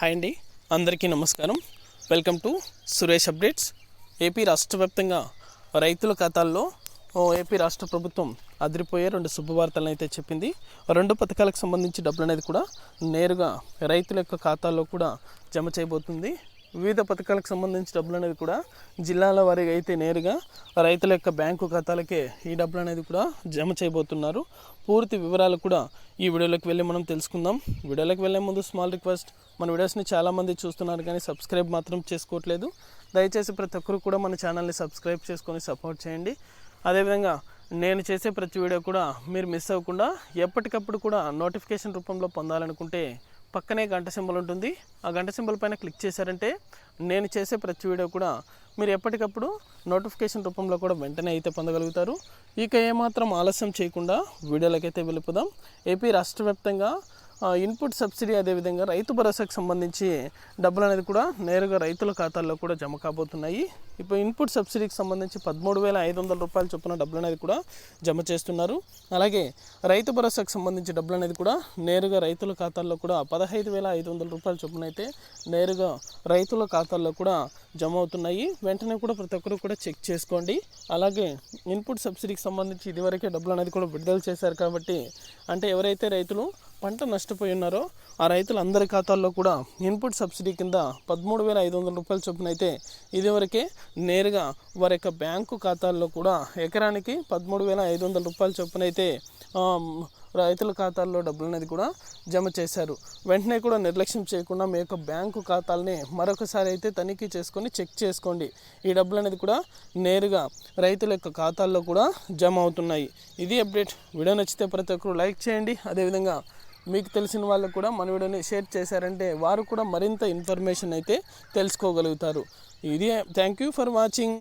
Hi అండి. అందరికీ నమస్కారం. Welcome to Suresh updates. AP రాష్ట్ర వ్యాప్తంగా రైతుల ఖాతాల్లో ఓ ఏపీ రాష్ట్ర ప్రభుత్వం అదిరిపోయే రెండు శుభవార్తలను అయితే చెప్పింది. రెండు పథకాలకు సంబంధించి డబ్బులు అనేది కూడా నేరుగా రైతుల యొక్క ఖాతాల్లో కూడా జమ చేయబోతుంది. వివిధ పథకాలకు సంబంధించి డబ్బులు అనేది కూడా జిల్లాల వారీగా అయితే నేరుగా రైతుల యొక్క బ్యాంకు ఖాతాలకే ఈ డబ్బులు అనేది కూడా జమ చేయబోతున్నారు. పూర్తి వివరాలు కూడా ఈ వీడియోలోకి వెళ్ళి మనం తెలుసుకుందాం. వీడియోలోకి వెళ్ళే ముందు స్మాల్ రిక్వెస్ట్ మన వీడియోస్ని చాలామంది చూస్తున్నారు కానీ సబ్స్క్రైబ్ మాత్రం చేసుకోవట్లేదు. దయచేసి ప్రతి ఒక్కరు కూడా మన ఛానల్ని సబ్స్క్రైబ్ చేసుకొని సపోర్ట్ చేయండి. అదేవిధంగా నేను చేసే ప్రతి వీడియో కూడా మీరు మిస్ అవ్వకుండా ఎప్పటికప్పుడు కూడా నోటిఫికేషన్ రూపంలో పొందాలనుకుంటే పక్కనే గంట సింబల్ ఉంటుంది. ఆ గంట సింబల్ పైన క్లిక్ చేశారంటే నేను చేసే ప్రతి వీడియో కూడా మీరు ఎప్పటికప్పుడు నోటిఫికేషన్ రూపంలో కూడా వెంటనే అయితే పొందగలుగుతారు. ఇక ఏమాత్రం ఆలస్యం చేయకుండా వీడియోలకైతే వెళ్ళిపోదాం. ఏపీ రాష్ట్ర వ్యాప్తంగా ఇన్పుట్ సబ్సిడీ అదేవిధంగా రైతు భరోసాకు సంబంధించి డబ్బులు అనేది కూడా నేరుగా రైతుల ఖాతాల్లో కూడా జమ కాబోతున్నాయి. ఇప్పుడు ఇన్పుట్ సబ్సిడీకి సంబంధించి పదమూడు వేల ఐదు వందల రూపాయలు చొప్పున డబ్బులు అనేది కూడా జమ చేస్తున్నారు. అలాగే రైతు భరోసాకు సంబంధించి డబ్బులు అనేది కూడా నేరుగా రైతుల ఖాతాల్లో కూడా పదహైదు వేల ఐదు వందల రూపాయల చొప్పున అయితే నేరుగా రైతుల ఖాతాల్లో కూడా జమ అవుతున్నాయి. వెంటనే కూడా ప్రతి ఒక్కరు కూడా చెక్ చేసుకోండి. అలాగే ఇన్పుట్ సబ్సిడీకి సంబంధించి ఇదివరకే డబ్బులు అనేది కూడా విడుదల చేశారు కాబట్టి అంటే ఎవరైతే రైతులు పంట నష్టపోయి ఉన్నారో ఆ రైతులందరి ఖాతాల్లో కూడా ఇన్పుట్ సబ్సిడీ కింద పదమూడు వేల ఐదు వందల రూపాయల చొప్పున అయితే ఇదివరకే నేరుగా వారి యొక్క బ్యాంకు ఖాతాల్లో కూడా ఎకరానికి పదమూడు వేల ఐదు వందల రూపాయల చొప్పున అయితే రైతుల ఖాతాల్లో డబ్బులు అనేది కూడా జమ చేశారు. వెంటనే కూడా నిర్లక్ష్యం చేయకుండా మీ యొక్క బ్యాంకు ఖాతాలని మరొకసారి అయితే తనిఖీ చేసుకొని చెక్ చేసుకోండి. ఈ డబ్బులు అనేది కూడా నేరుగా రైతుల యొక్క ఖాతాల్లో కూడా జమ అవుతున్నాయి. ఇది అప్డేట్. వీడియో నచ్చితే ప్రతి ఒక్కరు లైక్ చేయండి. అదేవిధంగా మీకు తెలిసిన వాళ్ళకు కూడా మన వీడియోని షేర్ చేశారంటే వారు కూడా మరింత ఇన్ఫర్మేషన్ అయితే తెలుసుకోగలుగుతారు. ఇది థ్యాంక్ యూ ఫర్ వాచింగ్.